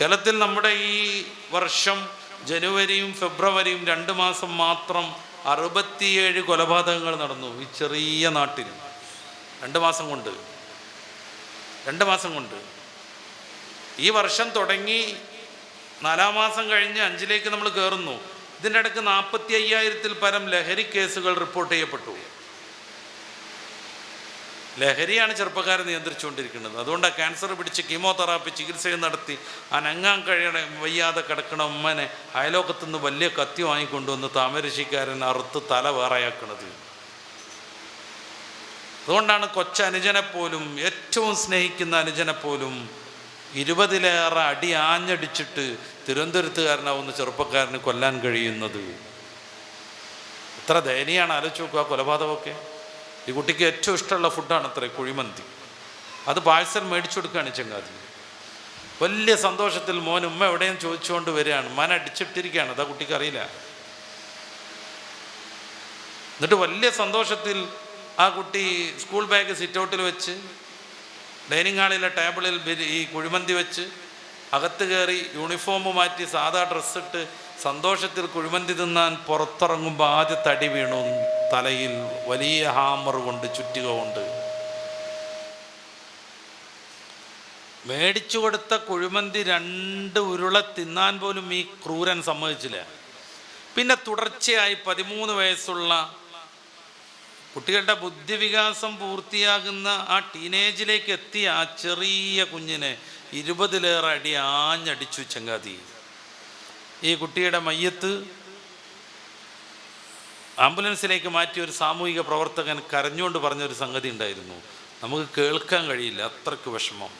കേരളത്തിൽ നമ്മുടെ ഈ വർഷം ജനുവരിയും ഫെബ്രുവരിയും രണ്ട് മാസം മാത്രം അറുപത്തിയേഴ് കൊലപാതകങ്ങൾ നടന്നു ഈ ചെറിയ നാട്ടിൽ. രണ്ട് മാസം കൊണ്ട്. രണ്ട് മാസം കൊണ്ട്. ഈ വർഷം തുടങ്ങി നാലാം മാസം കഴിഞ്ഞ് അഞ്ചിലേക്ക് നമ്മൾ കയറുന്നു ഇതിന്റെ ഇടയ്ക്ക് നാൽപ്പത്തി അയ്യായിരത്തിൽ പരം ലഹരി കേസുകൾ റിപ്പോർട്ട് ചെയ്യപ്പെട്ടു. ലഹരിയാണ് ചെറുപ്പക്കാരെ നിയന്ത്രിച്ചുകൊണ്ടിരിക്കുന്നത്. അതുകൊണ്ടാണ് ക്യാൻസർ പിടിച്ച് കീമോതെറാപ്പി ചികിത്സയും നടത്തി അനങ്ങാൻ കഴിയണ വയ്യാതെ കിടക്കണ ഉമ്മനെ അയലോക്കത്തു നിന്ന് വലിയ കത്തി വാങ്ങിക്കൊണ്ടുവന്ന് താമരശിക്കാരൻ അറുത്ത് തല വേറെയാക്കണത്. അതുകൊണ്ടാണ് കൊച്ചനുജനെ പോലും ഏറ്റവും സ്നേഹിക്കുന്ന അനുജനെ പോലും ഇരുപതിലേറെ അടി ആഞ്ഞടിച്ചിട്ട് തിരുവനന്തപുരത്തുകാരനാവുന്ന ചെറുപ്പക്കാരന് കൊല്ലാൻ കഴിയുന്നത്. എത്ര ദയനീയാണ് ആലോചിച്ച് നോക്കുക കൊലപാതകമൊക്കെ. ഈ കുട്ടിക്ക് ഏറ്റവും ഇഷ്ടമുള്ള ഫുഡാണ് അത്ര കുഴിമന്തി. അത് പാഴ്സൽ മേടിച്ചു കൊടുക്കുകയാണ് ചങ്ങാതി. വലിയ സന്തോഷത്തിൽ മോൻ ഉമ്മ എവിടെയും ചോദിച്ചുകൊണ്ട് വരികയാണ്. മന അടിച്ചിട്ടിരിക്കുകയാണ്. അതാ കുട്ടിക്ക് അറിയില്ല. എന്നിട്ട് വലിയ സന്തോഷത്തിൽ ആ കുട്ടി സ്കൂൾ ബാഗ് സിറ്റൗട്ടിൽ വെച്ച് ഡൈനിങ് ഹാളിലെ ടേബിളിൽ ഈ കുഴിമന്തി വെച്ച് അകത്ത് കയറി യൂണിഫോം മാറ്റി സാധാ ഡ്രസ്സിട്ട് സന്തോഷത്തിൽ കുഴിമന്തി തിന്നാൻ പുറത്തിറങ്ങുമ്പോൾ ആദ്യ തടി വീണു. തലയിൽ വലിയ ഹാമർ കൊണ്ട് ചുറ്റുക കൊണ്ട്. മേടിച്ചു കൊടുത്ത കുഴിമന്തി രണ്ട് ഉരുള തിന്നാൻ പോലും ഈ ക്രൂരൻ സമ്മതിച്ചില്ല. പിന്നെ തുടർച്ചയായി പതിമൂന്ന് വയസ്സുള്ള കുട്ടികളുടെ ബുദ്ധിവികാസം പൂർത്തിയാകുന്ന ആ ടീനേജിലേക്ക് എത്തിയ ആ ചെറിയ കുഞ്ഞിനെ ഇരുപതിലേറെ അടി ആഞ്ഞടിച്ചു ചങ്ങാതി. ഈ കുട്ടിയുടെ മയ്യത്ത് ആംബുലൻസിലേക്ക് മാറ്റിയ ഒരു സാമൂഹിക പ്രവർത്തകൻ കരഞ്ഞുകൊണ്ട് പറഞ്ഞൊരു സംഗതി ഉണ്ടായിരുന്നു. നമുക്ക് കേൾക്കാൻ കഴിയില്ല അത്രയ്ക്ക് വിഷമം.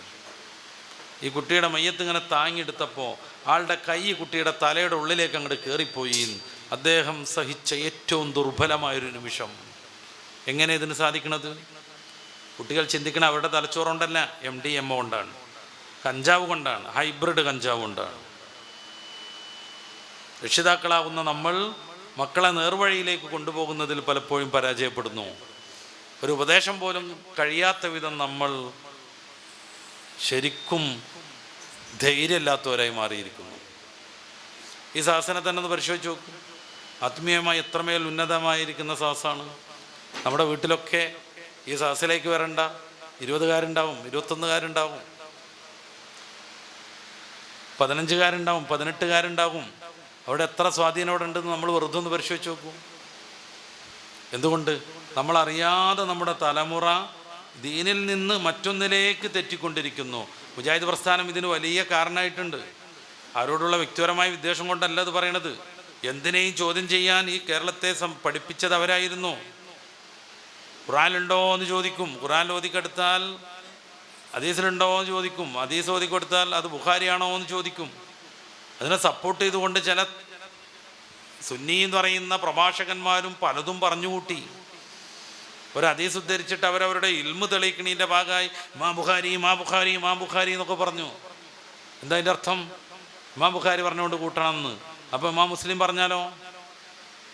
ഈ കുട്ടിയുടെ മയ്യത്ത് ഇങ്ങനെ താങ്ങിയെടുത്തപ്പോൾ ആളുടെ കൈ കുട്ടിയുടെ തലയുടെ ഉള്ളിലേക്ക് അങ്ങോട്ട് കയറിപ്പോയി അദ്ദേഹം സഹിച്ച ഏറ്റവും ദുർബലമായൊരു നിമിഷം. എങ്ങനെ ഇതിന് സാധിക്കണത്? കുട്ടികൾ ചിന്തിക്കണം അവരുടെ തലച്ചോറുണ്ടല്ല എം ഡി എം ഒ കൊണ്ടാണ്. കഞ്ചാവ് കൊണ്ടാണ് ഹൈബ്രിഡ് കഞ്ചാവ് കൊണ്ടാണ്. രക്ഷിതാക്കളാവുന്ന നമ്മൾ മക്കളെ നേർവഴിയിലേക്ക് കൊണ്ടുപോകുന്നതിൽ പലപ്പോഴും പരാജയപ്പെടുന്നു. ഒരു ഉപദേശം പോലും കഴിയാത്ത വിധം നമ്മൾ ശരിക്കും ധൈര്യമില്ലാത്തവരായി മാറിയിരിക്കുന്നു. ഈ സാസനെ തന്നെ ഒന്ന് പരിശോധിച്ച് നോക്കും. ആത്മീയമായി എത്രമേൽ ഉന്നതമായിരിക്കുന്ന സാസാണ്. നമ്മുടെ വീട്ടിലൊക്കെ ഈ സാസിലേക്ക് വരണ്ട. ഇരുപതുകാരുണ്ടാവും ഇരുപത്തൊന്നുകാരുണ്ടാവും. പതിനഞ്ചുകാരുണ്ടാവും പതിനെട്ടുകാരുണ്ടാവും. അവിടെ എത്ര സ്വാധീനം അവിടെ ഉണ്ടെന്ന് നമ്മൾ വെറുതെ ഒന്ന് പരിശോധിച്ച് നോക്കൂ. എന്തുകൊണ്ട്? നമ്മളറിയാതെ നമ്മുടെ തലമുറ ദീനിൽ നിന്ന് മറ്റൊന്നിലേക്ക് തെറ്റിക്കൊണ്ടിരിക്കുന്നു. മുജാഹിദ് പ്രസ്ഥാനം ഇതിന് വലിയ കാരണമായിട്ടുണ്ട്. ആരോടുള്ള വ്യക്തിപരമായ വിദ്വേഷം കൊണ്ടല്ല ഇത് പറയണത്. എന്തിനേയും ചോദ്യം ചെയ്യാൻ ഈ കേരളത്തെ പഠിപ്പിച്ചത് അവരായിരുന്നു. ഖുറാനിലുണ്ടോ എന്ന് ചോദിക്കും. ഖുറാൻ ഓതിക്കെടുത്താൽ ഹദീസിലുണ്ടോ എന്ന് ചോദിക്കും. ഹദീസ് ഓതിക്കൊടുത്താൽ അത് ബുഖാരിയാണോ എന്ന് ചോദിക്കും. അതിനെ സപ്പോർട്ട് ചെയ്തുകൊണ്ട് ചില സുന്നി എന്ന് പറയുന്ന പ്രഭാഷകന്മാരും പലതും പറഞ്ഞുകൂട്ടി. ഒരു ഹദീസ് ഉദ്ധരിച്ചിട്ട് അവരവരുടെ ഇൽമു തെളിയിക്കണീന്റെ ഭാഗമായി മാ ബുഖാരി മാ ബുഖാരി മാ ബുഖാരി എന്നൊക്കെ പറഞ്ഞു. എന്താ അതിന്റെ അർത്ഥം? ഇമാ ബുഖാരി പറഞ്ഞുകൊണ്ട് കൂട്ടണമെന്ന്. അപ്പോൾ ഇമാ മുസ്ലിം പറഞ്ഞാലോ?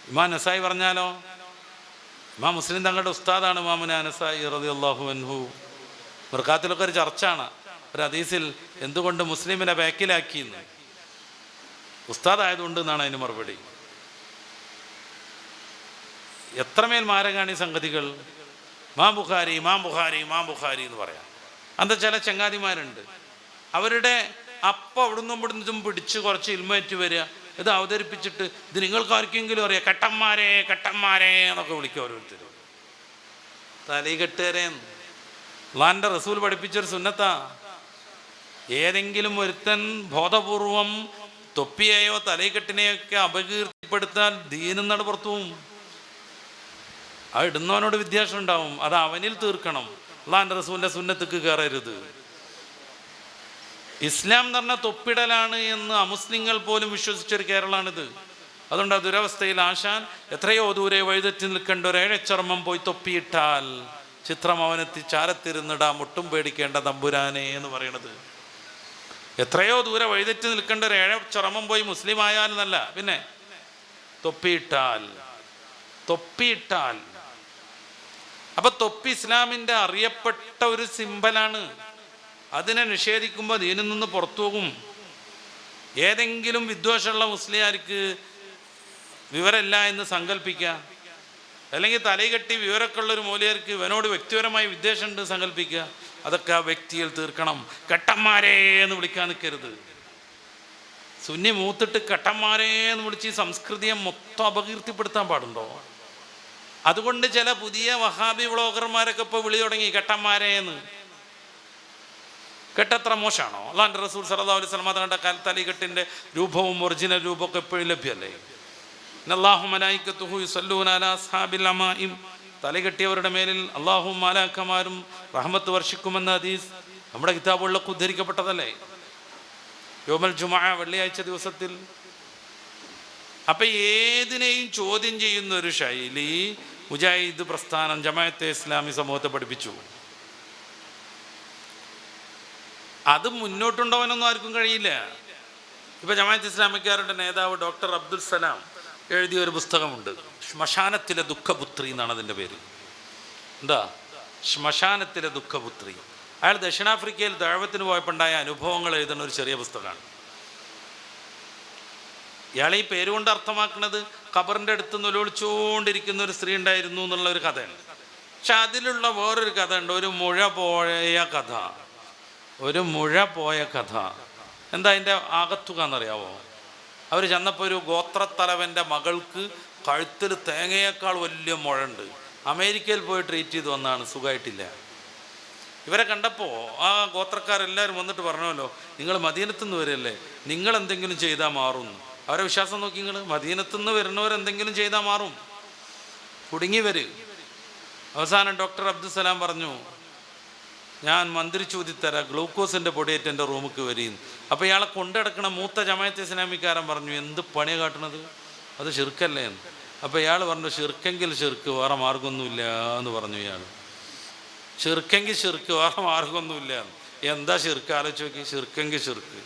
ഇമാ നസായി പറഞ്ഞാലോ? ഇമാ മുസ്ലിം തങ്ങളുടെ ഉസ്താദാണ് മാമുന നസായി റതി അള്ളാഹു അൻഹു. മൃഗാത്തിലൊക്കെ ഒരു ചർച്ചയാണ് ഒരു അതീസിൽ എന്തുകൊണ്ട് മുസ്ലിമിനെ ബാക്കിലാക്കിയെന്ന്. ഉസ്താദായതുകൊണ്ട് എന്നാണ് അതിന് മറുപടി. എത്രമേൽ മാരകാണി സംഗതികൾ? മാ ബുഖാരി മാം ബുഖാരി മാം ബുഖാരി എന്ന് പറയാം. അന്ന് ചില ചങ്ങാതിമാരുണ്ട്. അവരുടെ അപ്പം അവിടുന്ന് ഇവിടുന്നും പിടിച്ച് കുറച്ച് ഇൽമേറ്റ് വരിക. ഇത് അവതരിപ്പിച്ചിട്ട് ഇത് നിങ്ങൾക്ക് ആർക്കെങ്കിലും അറിയാം? കട്ടന്മാരെ കട്ടന്മാരെ എന്നൊക്കെ വിളിക്കും ഓരോരുത്തർ തലി കെട്ടുകാരേന്ന് ലാന്റെ റസൂൽ പഠിപ്പിച്ചൊരു സുന്നത്താ. ഏതെങ്കിലും ഒരുത്തൻ ബോധപൂർവം തൊപ്പിയെയോ തലയിക്കെട്ടിനെയൊക്കെ ഒക്കെ ദീനെന്നാണ് പുറത്തു പോവും ആ ഇടുന്നവനോട് വിദ്യാസം ഉണ്ടാവും. അത് അവനിൽ തീർക്കണം. അള്ളാന്റെ റസൂലിന്റെ സുന്നത്തേക്ക് കയറരുത്. ഇസ്ലാം എന്ന് പറഞ്ഞ തൊപ്പിടലാണ് എന്ന് അമുസ്ലിങ്ങൾ പോലും വിശ്വസിച്ചൊരു കേരളമാണിത്. അതുകൊണ്ട് ആ ദുരവസ്ഥയിൽ ആശാൻ എത്രയോ ദൂരെ വഴുതെറ്റി നിൽക്കേണ്ട ഒരു ഏഴച്ചർമ്മം പോയി തൊപ്പിയിട്ടാൽ ചിത്രം അവനെത്തി ചാരത്തിരുന്നിടാം ഒട്ടും പേടിക്കേണ്ട തമ്പുരാനെ എന്ന് പറയണത്. എത്രയോ ദൂരെ വഴിതെറ്റി നിൽക്കേണ്ട ഒരു ഏഴ ചുറമം പോയി മുസ്ലിം ആയാലെന്നല്ല പിന്നെ തൊപ്പിയിട്ടാൽ തൊപ്പിയിട്ടാൽ. അപ്പൊ തൊപ്പി ഇസ്ലാമിന്റെ അറിയപ്പെട്ട ഒരു സിമ്പലാണ്. അതിനെ നിഷേധിക്കുമ്പോൾ ദീനിൽ നിന്ന് പുറത്തു പോകും. ഏതെങ്കിലും വിദ്വേഷമുള്ള മുസ്ലിയാർക്ക് വിവരമില്ല എന്ന് സങ്കല്പിക്കുക അല്ലെങ്കിൽ തലകെട്ടി വിവരമൊക്കെ ഉള്ളൊരു മൂലിയർക്ക് ഇവനോട് വ്യക്തിപരമായി വിദ്വേഷമുണ്ട് സങ്കല്പിക്കുക അതൊക്കെ ആ വ്യക്തിയിൽ തീർക്കണം. കെട്ടന്മാരെ എന്ന് വിളിക്കാൻ നിൽക്കരുത്. സുന്നി മൂത്തിട്ട് കെട്ടന്മാരെ എന്ന് വിളിച്ച് ഈ സംസ്കൃതിയെ മൊത്തം അപകീർത്തിപ്പെടുത്താൻ പാടുണ്ടോ? അതുകൊണ്ട് ചില പുതിയ വഹാബി വ്ളോഗർമാരൊക്കെ ഇപ്പോൾ വിളി തുടങ്ങി കെട്ടന്മാരെ എന്ന്. കെട്ടത്ര മോശമാണോ അള്ളാന്റെ റസൂൽ സല്ലാ അലൈഹി സ്വലമ തങ്ങളുടെ തലികെട്ടിന്റെ രൂപവും ഒറിജിനൽ രൂപമൊക്കെ എപ്പോഴും ലഭ്യമല്ലേ? അലാ തലകെട്ടിയവരുടെ മേലിൽ അള്ളാഹും മാലാക്കമാരും റഹ്മത്ത് വർഷിക്കുമെന്ന ഹദീസ് നമ്മുടെ കിതാബുകളിലൊക്കെ ഉദ്ധരിക്കപ്പെട്ടതല്ലേ? യോമൽ ജുമാ വെള്ളിയാഴ്ച ദിവസത്തിൽ. അപ്പൊ ഏതിനെയും ചോദ്യം ചെയ്യുന്ന ഒരു ശൈലി മുജാഹിദ് പ്രസ്ഥാനം ജമാഅത്തെ ഇസ്ലാമി സമൂഹത്തെ പഠിപ്പിച്ചു. അത് മുന്നോട്ടുണ്ടവനൊന്നും ആർക്കും കഴിയില്ല. ഇപ്പൊ ജമായത്ത് ഇസ്ലാമിക്കാരുടെ നേതാവ് ഡോക്ടർ അബ്ദുൽ സലാം എഴുതിയ ഒരു പുസ്തകമുണ്ട്. ശ്മശാനത്തിലെ ദുഃഖപുത്രി എന്നാണ് അതിന്റെ പേര്. എന്താ? ശ്മശാനത്തിലെ ദുഃഖപുത്രി. അയാൾ ദക്ഷിണാഫ്രിക്കയിൽ ദഴവത്തിന് പോയപ്പോണ്ടായ അനുഭവങ്ങൾ എഴുതുന്ന ഒരു ചെറിയ പുസ്തകമാണ്. ഇയാൾ ഈ പേരുകൊണ്ട് അർത്ഥമാക്കുന്നത് ഖബറിന്റെ അടുത്ത് നിലവിളിച്ചുകൊണ്ടിരിക്കുന്ന ഒരു സ്ത്രീ ഉണ്ടായിരുന്നു എന്നുള്ള ഒരു കഥയാണ് പക്ഷെ അതിലുള്ള വേറൊരു കഥ ഉണ്ട് ഒരു മുഴ പോയ കഥ. ഒരു മുഴ പോയ കഥ. എന്താ അതിന്റെ ആകത്തുക എന്നറിയാവോ? അവർ ചെന്നപ്പോൾ ഒരു ഗോത്രത്തലവന്റെ മകൾക്ക് കഴുത്തിൽ തേങ്ങയേക്കാൾ വലിയ മുഴണ്ട്. അമേരിക്കയിൽ പോയി ട്രീറ്റ് ചെയ്ത് വന്നാണ് സുഖമായിട്ടില്ല ഇവരെ കണ്ടപ്പോൾ ആ ഗോത്രക്കാരെല്ലാവരും വന്നിട്ട് പറഞ്ഞല്ലോ നിങ്ങൾ മദീനത്തുനിന്ന് വരല്ലേ? നിങ്ങൾ എന്തെങ്കിലും ചെയ്താൽ മാറും. അവരെ വിശ്വാസം നോക്കി നിങ്ങൾ മദീനത്തുനിന്ന് വരുന്നവരെന്തെങ്കിലും ചെയ്താൽ മാറും. കുടുങ്ങി വരും അവസാനം ഡോക്ടർ അബ്ദുസലാം പറഞ്ഞു ഞാൻ മന്ത്രി തരാം ഗ്ലൂക്കോസിന്റെ പൊടിയേറ്റ് എന്റെ റൂമിക്ക് വരികയും. അപ്പോൾ ഇയാളെ കൊണ്ടെടുക്കണ മൂത്ത ജമായത്ത് ഇസ്ലാമിക്കാരൻ പറഞ്ഞു എന്ത് പണിയാണ് കാട്ടണത്? അത് ഷിർക്കല്ലേ എന്ന്. അപ്പോൾ ഇയാൾ പറഞ്ഞു ഷിർക്കെങ്കിൽ ഷിർക്ക് വേറെ മാർഗമൊന്നുമില്ല എന്ന് പറഞ്ഞു ഇയാൾ ഷിർക്കെങ്കിൽ ഷിർക്ക് വേറെ മാർഗമൊന്നുമില്ല എന്താ ഷിർക്ക് ആലോചിച്ച് നോക്കി ഷിർക്കെങ്കിൽ ഷിർക്ക്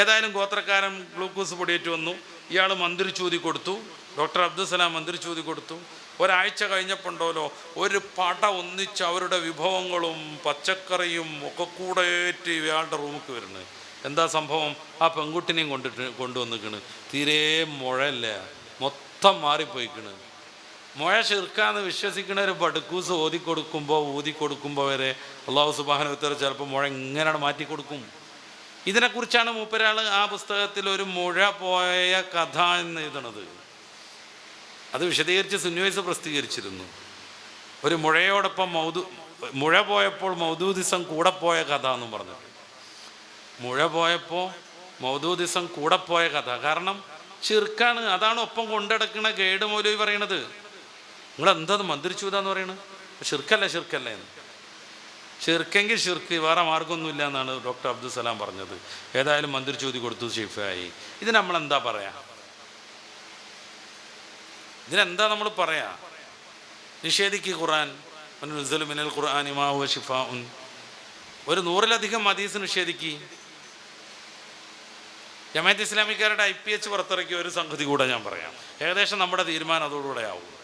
ഏതായാലും ഗോത്രക്കാരൻ ഗ്ലൂക്കോസ് പൊടിയേറ്റ് വന്നു. ഇയാൾ മന്ത്രി ചൂതി കൊടുത്തു. ഡോക്ടർ അബ്ദുസലാം മന്ത്രി ചൂതി കൊടുത്തു. ഒരാഴ്ച കഴിഞ്ഞപ്പോണ്ടല്ലോ ഒരു പട ഒന്നിച്ച് അവരുടെ വിഭവങ്ങളും പച്ചക്കറിയും ഒക്കെ കൂടെ ഏറ്റി ഇയാളുടെ റൂമിക്ക് വരുന്നത്. എന്താ സംഭവം? ആ പെൺകുട്ടിനെയും കൊണ്ടിട്ട് കൊണ്ടുവന്നിക്കണ്. തീരെ മുഴല്ല മൊത്തം മാറിപ്പോയിക്കണ്. മുഴ ചെറുക്കാന്ന് വിശ്വസിക്കുന്ന ഒരു കൊടുക്കുമ്പോൾ ഊതി കൊടുക്കുമ്പോൾ വരെ അള്ളാഹു സുബാഹന ഉത്തര ചിലപ്പോൾ മുഴ ഇങ്ങനെയാണ് മാറ്റി കൊടുക്കും ഇതിനെക്കുറിച്ചാണ് മൂപ്പരാൾ ആ പുസ്തകത്തിൽ ഒരു മുഴ പോയ കഥ എന്ന് എഴുതണത്. അത് വിശദീകരിച്ച് സുന്യസ് പ്രസിദ്ധീകരിച്ചിരുന്നു. ഒരു മുഴയോടൊപ്പം മൗദു മുഴ പോയപ്പോൾ മൗദൂദിസം കൂടെ പോയ കഥ എന്നും പറഞ്ഞു മുഴ പോയപ്പോൾ മൗദൂദിസം കൂടെ പോയ കഥ. കാരണം ചെറുക്കാണ് അതാണ് ഒപ്പം കൊണ്ടടക്കണ ഗൈഡ് മൗലവി പറയണത്. നിങ്ങൾ എന്താ മന്ത്രിച്ചൂതാന്ന് പറയണത് ചെറുക്കല്ല ചെറുക്കല്ല എന്ന്. ചെറുക്കെങ്കിൽ ചെറുക്ക് വേറെ മാർഗമൊന്നുമില്ല എന്നാണ് ഡോക്ടർ അബ്ദുൽ സലാം പറഞ്ഞത്. ഏതായാലും മന്ത്രിച്ചൂതി കൊടുത്തു ഷീഫായി ഇത് നമ്മൾ എന്താ പറയാ? ഇതിനെന്താ നമ്മൾ പറയാ? നിഷേധിക്ക് ഖുർആൻ മിനൽ ഖുർആൻ ഒരു നൂറിലധികം ഹദീസ് നിഷേധിക്ക്. ജമാഅത്ത് ഇസ്ലാമിക്കാരുടെ ഐ പി എച്ച് പുറത്തിറക്കിയ ഒരു സംഗതി കൂടെ ഞാൻ പറയാം. ഏകദേശം നമ്മുടെ തീരുമാനം അതോടുകൂടെ ആവും